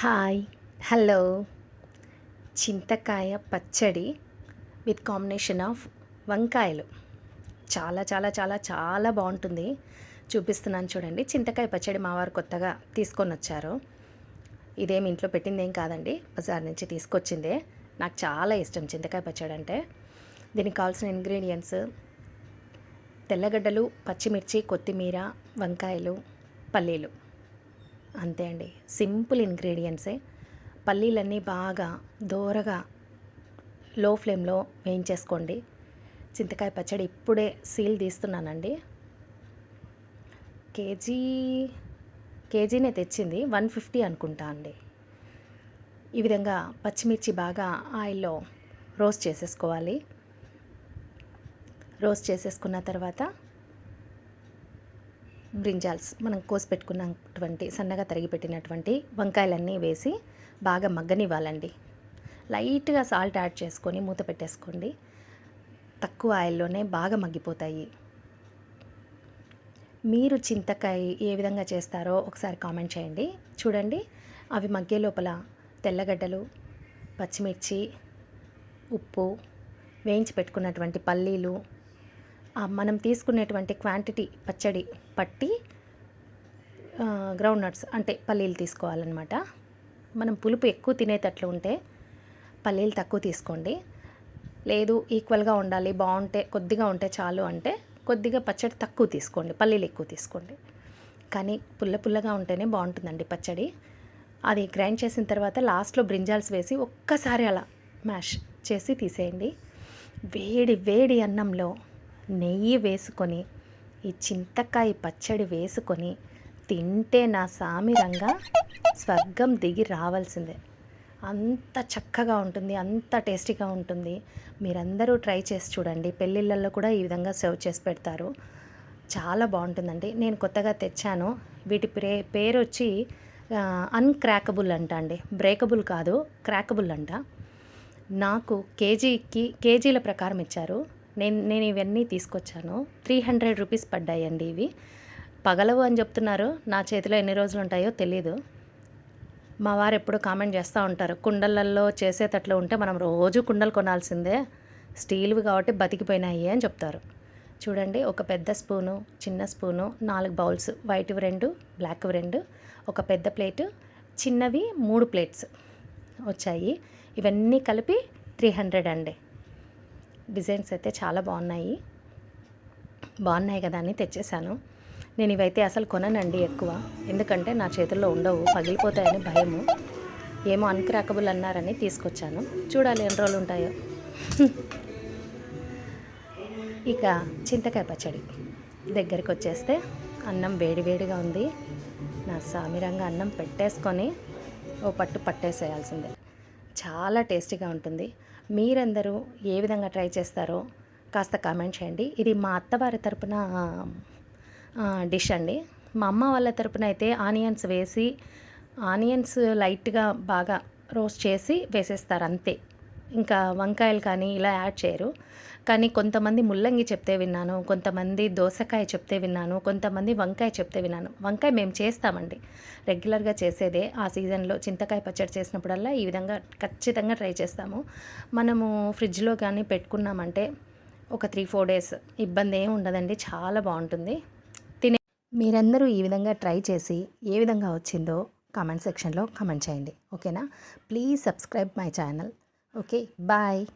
Hi hello. చింతకాయ పచ్చడి with combination of వంకాయలు. చాలా చాలా చాలా చాలా బాగుంటుంది. చూపిస్తున్నాను చూడండి. చింతకాయ పచ్చడి మా వారు కొత్తగా తీసుకొని వచ్చారు. ఇదేం ఇంట్లో పెట్టింది ఏం కాదండి. బజార్ నుంచి తీసుకొచ్చిందే. నాకు చాలా ఇష్టం చింతకాయ పచ్చడి అంటే. దీనికి కావాల్సిన ఇంగ్రీడియంట్స్ తెల్లగడ్డలు పచ్చిమిర్చి కొత్తిమీర వంకాయలు పల్లీలు. అంతే అండి. సింపుల్ ఇంగ్రీడియంట్సే. పల్లీలన్నీ బాగా దోరగా లో ఫ్లేమ్లో వేయించేసుకోండి. చింతకాయ పచ్చడి ఇప్పుడే సీల్ తీస్తున్నానండి. కేజీ కేజీనే తెచ్చింది వన్ ఫిఫ్టీ అనుకుంటా అండి. ఈ విధంగా పచ్చిమిర్చి బాగా ఆయిల్లో రోస్ట్ చేసేసుకోవాలి. రోస్ట్ చేసేసుకున్న తర్వాత బ్రింజాల్స్ మనం కోసి పెట్టుకున్నటువంటి సన్నగా తరిగి పెట్టినటువంటి వంకాయలన్నీ వేసి బాగా మగ్గనివ్వాలండి. లైట్గా సాల్ట్ యాడ్ చేసుకొని మూత పెట్టేసుకోండి. తక్కువ ఆయిల్లోనే బాగా మగ్గిపోతాయి. మీరు చింతకాయ ఏ విధంగా చేస్తారో ఒకసారి కామెంట్ చేయండి. చూడండి అవి మగ్గే లోపల తెల్లగడ్డలు పచ్చిమిర్చి ఉప్పు వేయించి పెట్టుకున్నటువంటి పల్లీలు మనం తీసుకునేటువంటి క్వాంటిటీ పచ్చడి పట్టి గ్రౌండ్ నట్స్ అంటే పల్లీలు తీసుకోవాలన్నమాట. మనం పులుపు ఎక్కువ తినేటట్లు ఉంటే పల్లీలు తక్కువ తీసుకోండి. లేదు ఈక్వల్గా ఉండాలి బాగుంటే కొద్దిగా ఉంటే చాలు అంటే కొద్దిగా పచ్చడి తక్కువ తీసుకోండి పల్లీలు ఎక్కువ తీసుకోండి. కానీ పుల్ల పుల్లగా ఉంటేనే బాగుంటుందండి పచ్చడి. అది గ్రైండ్ చేసిన తర్వాత లాస్ట్లో బ్రింజాల్స్ వేసి ఒక్కసారి అలా మ్యాష్ చేసి తీసేయండి. వేడి వేడి అన్నంలో నెయ్యి వేసుకొని ఈ చింతకాయ పచ్చడి వేసుకొని తింటే నా సామిరంగా స్వర్గం దిగి రావాల్సిందే. అంత చక్కగా ఉంటుంది అంత టేస్టీగా ఉంటుంది. మీరందరూ ట్రై చేసి చూడండి. పెళ్ళిళ్ళల్లో కూడా ఈ విధంగా సర్వ్ చేసి పెడతారు. చాలా బాగుంటుందండి. నేను కొత్తగా తెచ్చాను. వీటి పే పేరు వచ్చి అన్క్రాకబుల్ అంట అండి. బ్రేకబుల్ కాదు క్రాకబుల్ అంట. నాకు కేజీకి కేజీల ప్రకారం ఇచ్చారు. నేను నేను ఇవన్నీ తీసుకొచ్చాను. త్రీ హండ్రెడ్ రూపీస్ పడ్డాయండి ఇవి. పగలవు అని చెప్తున్నారు. నా చేతిలో ఎన్ని రోజులు ఉంటాయో తెలీదు. మా వారు ఎప్పుడు కామెంట్ చేస్తూ ఉంటారు. కుండలల్లో చేసేటట్లు ఉంటే మనం రోజు కుండలు కొనాల్సిందే. స్టీల్వి కాబట్టి బతికిపోయినాయి అని చెప్తారు. చూడండి ఒక పెద్ద స్పూను చిన్న స్పూను నాలుగు బౌల్స్ వైట్వి రెండు బ్లాక్వి రెండు ఒక పెద్ద ప్లేటు చిన్నవి మూడు ప్లేట్స్ వచ్చాయి. ఇవన్నీ కలిపి త్రీ హండ్రెడ్ అండి. డిజైన్స్ అయితే చాలా బాగున్నాయి. బాగున్నాయి కదా అని తెచ్చేసాను. నేను ఇవైతే అసలు కొననండి ఎక్కువ. ఎందుకంటే నా చేతుల్లో ఉండవు. పగిలిపోతాయని భయము. ఏమో అన్క్రాకబుల్ అన్నారని తీసుకొచ్చాను. చూడాలి ఎన్ని రోజులు ఉంటాయో. ఇక చింతకాయ పచ్చడి దగ్గరికి వచ్చేస్తే అన్నం వేడివేడిగా ఉంది. నా సామిరంగా అన్నం పెట్టేసుకొని ఓ పట్టు పట్టేసేయాల్సిందే. చాలా టేస్టీగా ఉంటుంది. మీరందరూ ఏ విధంగా ట్రై చేస్తారో కాస్త కామెంట్ చేయండి. ఇది మా అత్తవారి తరపున డిష్ అండి. మా అమ్మ వాళ్ళ తరపున అయితే ఆనియన్స్ వేసి ఆనియన్స్ లైట్గా బాగా రోస్ట్ చేసి వేసేస్తారు అంతే. ఇంకా వంకాయలు కానీ ఇలా యాడ్ చేయరు. కానీ కొంతమంది ముల్లంగి చెప్తే విన్నాను కొంతమంది దోసకాయ చెప్తే విన్నాను కొంతమంది వంకాయ చెప్తే విన్నాను. వంకాయ మేము చేస్తామండి. రెగ్యులర్గా చేసేదే. ఆ సీజన్లో చింతకాయ పచ్చడి చేసినప్పుడల్లా ఈ విధంగా ఖచ్చితంగా ట్రై చేస్తాము. మనము ఫ్రిడ్జ్లో కానీ పెట్టుకున్నామంటే ఒక త్రీ ఫోర్ డేస్ ఇబ్బంది ఏమి ఉండదండి. చాలా బాగుంటుంది. తినే మీరందరూ ఈ విధంగా ట్రై చేసి ఏ విధంగా వచ్చిందో కామెంట్ సెక్షన్లో కామెంట్ చేయండి. ఓకేనా? Please subscribe my channel. Ok? Bye!